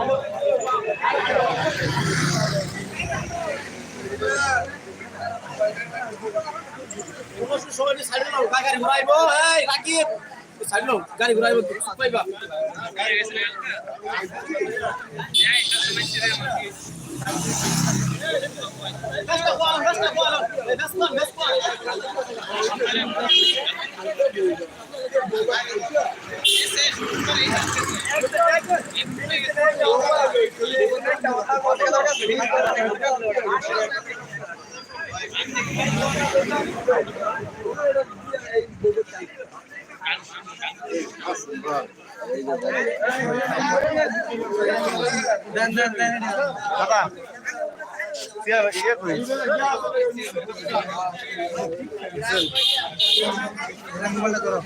আমার গাড়ি ঘুরাইবো পাইবা Thank you. দেন দেন দেন বাবা করো